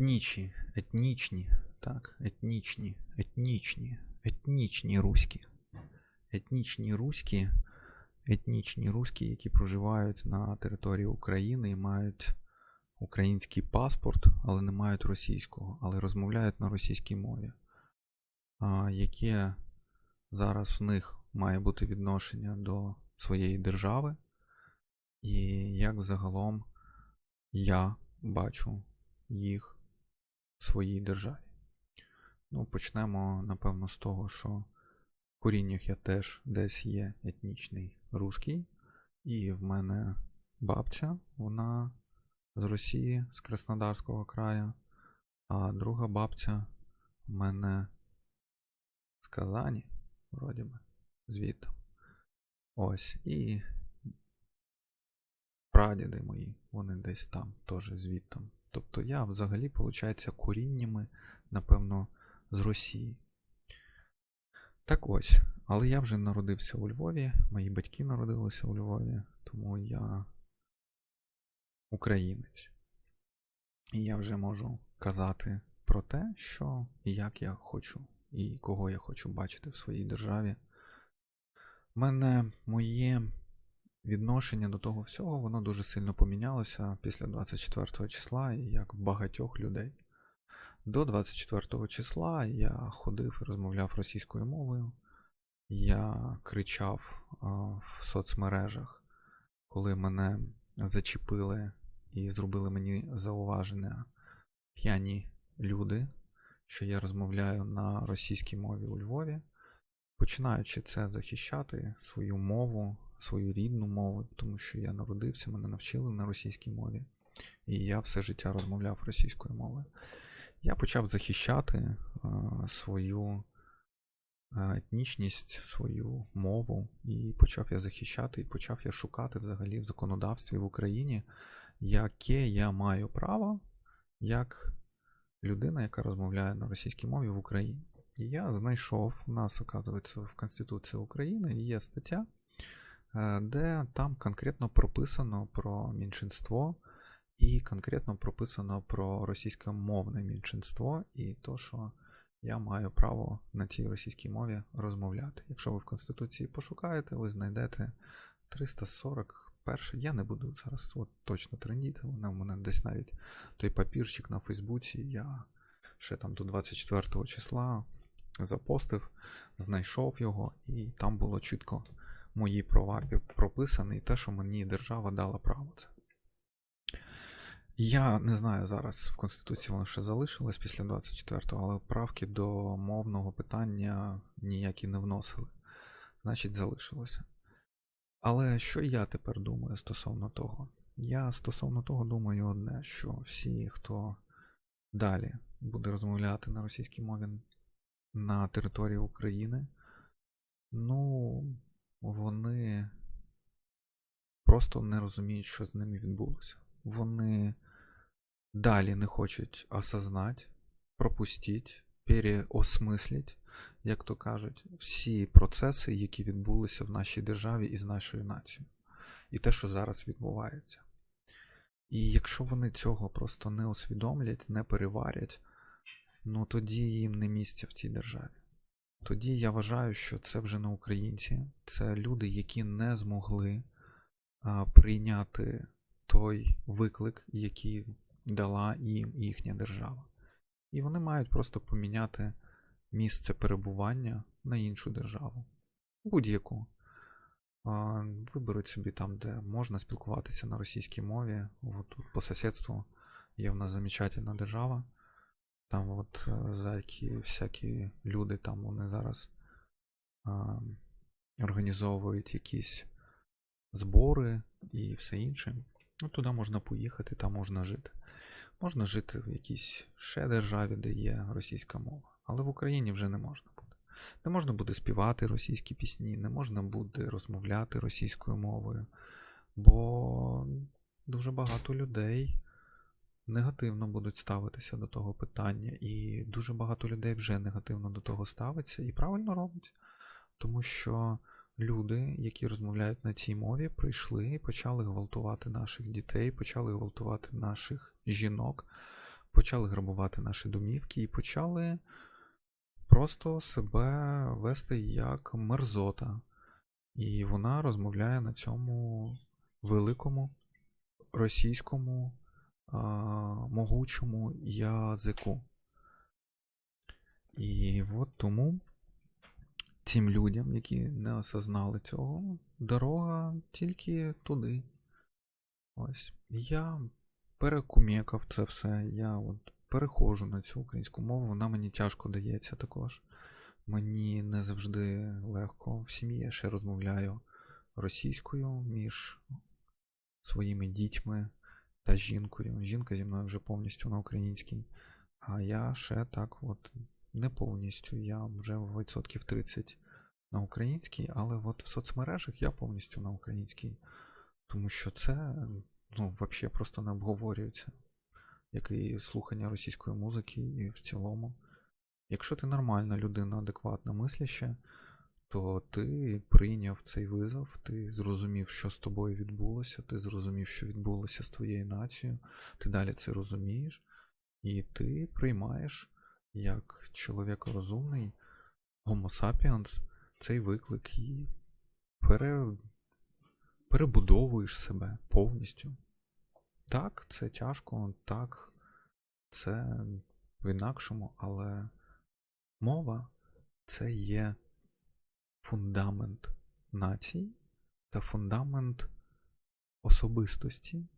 етнічні, етнічні, так, етнічні, етнічні, етнічні руські. Етнічні руські, етнічні руські, які проживають на території України і мають український паспорт, але не мають російського, але розмовляють на російській мові. А, Яке зараз в них має бути відношення до своєї держави, і як загалом я бачу їх своїй державі. Ну, почнемо, напевно, з того, що в коріннях я теж десь є етнічний русський, і в мене бабця, вона з Росії, з Краснодарського краю, а друга бабця в мене з Казані, вроді би, звідти. Ось. І прадіди мої, вони десь там, теж звідтам. Тобто я взагалі, виходить, коріннями, напевно, з Росії. Так ось, але я вже народився у Львові, мої батьки народилися у Львові, тому я українець. І я вже можу казати про те, що і як я хочу, і кого я хочу бачити в своїй державі. У мене моє відношення до того всього, воно дуже сильно помінялося після 24 числа, як багатьох людей. До 24 числа я ходив і розмовляв російською мовою. Я кричав в соцмережах, коли мене зачепили і зробили мені зауваження п'яні люди, що я розмовляю на російській мові у Львові, починаючи це захищати свою мову, свою рідну мову, тому що я народився, мене навчили на російській мові, і я все життя розмовляв російською мовою. Я почав захищати а, свою етнічність, свою мову, і почав я захищати, і почав я шукати взагалі в законодавстві в Україні, яке я маю право як людина, яка розмовляє на російській мові в Україні. І я знайшов, у нас, оказується, в Конституції України є стаття, де там конкретно прописано про меншинство, і конкретно прописано про російськомовне меншинство, і то, що я маю право на цій російській мові розмовляти. Якщо ви в Конституції пошукаєте, ви знайдете 341. Я не буду зараз от точно трендіти. Вона в мене десь навіть той папірчик на Фейсбуці. Я ще там до 24 числа запостив, знайшов його, і там було чітко мої права прописані, і те, що мені держава дала право це. Я не знаю, зараз в Конституції воно ще залишилось після 24-го, але правки до мовного питання ніякі не вносили. Значить, залишилося. Але що я тепер думаю стосовно того? Я стосовно того думаю одне, що всі, хто далі буде розмовляти на російській мові на території України, ну, вони просто не розуміють, що з ними відбулося. Вони далі не хочуть осознати, пропустити, переосмислити, як то кажуть, всі процеси, які відбулися в нашій державі і з нашою нацією. І те, що зараз відбувається. І якщо вони цього просто не усвідомлять, не переварять, ну тоді їм не місце в цій державі. Тоді я вважаю, що це вже не українці, це люди, які не змогли прийняти той виклик, який дала їм їхня держава. І вони мають просто поміняти місце перебування на іншу державу. Будь-яку. Виберуть собі там, де можна спілкуватися на російській мові. От тут по сусідству є в нас замечательна держава. Там от е, зайки, всякі люди там вони зараз а, організовують якісь збори і все інше. Ну, Туди можна поїхати, там можна жити. Можна жити в якійсь ще державі, де є російська мова, але в Україні вже не можна буде. Не можна буде співати російські пісні, не можна буде розмовляти російською мовою, бо дуже багато людей негативно будуть ставитися до того питання, і дуже багато людей вже негативно до того ставиться і правильно робить, тому що люди, які розмовляють на цій мові, прийшли і почали гвалтувати наших дітей, почали гвалтувати наших жінок, почали грабувати наші домівки і почали просто себе вести як мерзота. І вона розмовляє на цьому великому російському могучому язику. І от тому тим людям, які не осознали цього, дорога тільки туди. Ось. Я перекумекав це все. Я от переходжу на цю українську мову, вона мені тяжко дається також. Мені не завжди легко. В сім'ї я ще розмовляю російською між своїми дітьми та жінкою. Жінка зі мною вже повністю на українській. А я ще так от не повністю. Я вже в відсотків 30 на українській, але от в соцмережах я повністю на українській. Тому що це ну, взагалі просто не обговорюється, як і слухання російської музики, і в цілому. Якщо ти нормальна людина, адекватна мисляща, то ти прийняв цей визов, ти зрозумів, що з тобою відбулося, ти зрозумів, що відбулося з твоєю нацією, ти далі це розумієш, і ти приймаєш як чоловік розумний Homo sapiens цей виклик і пере... перебудовуєш себе повністю. Так, це тяжко, так, це в-інакшому, але мова це є фундамент нації та фундамент особистості.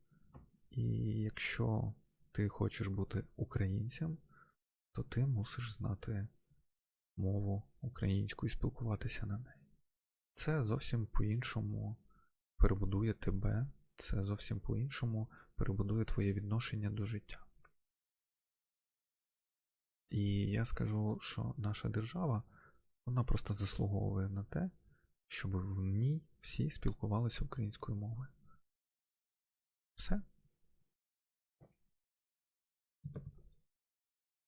І якщо ти хочеш бути українцем, то ти мусиш знати мову українську і спілкуватися на неї. Це зовсім по-іншому перебудує тебе, це зовсім по-іншому перебудує твоє відношення до життя. І я скажу, що наша держава, вона просто заслуговує на те, щоб в ній всі спілкувалися українською мовою. Все.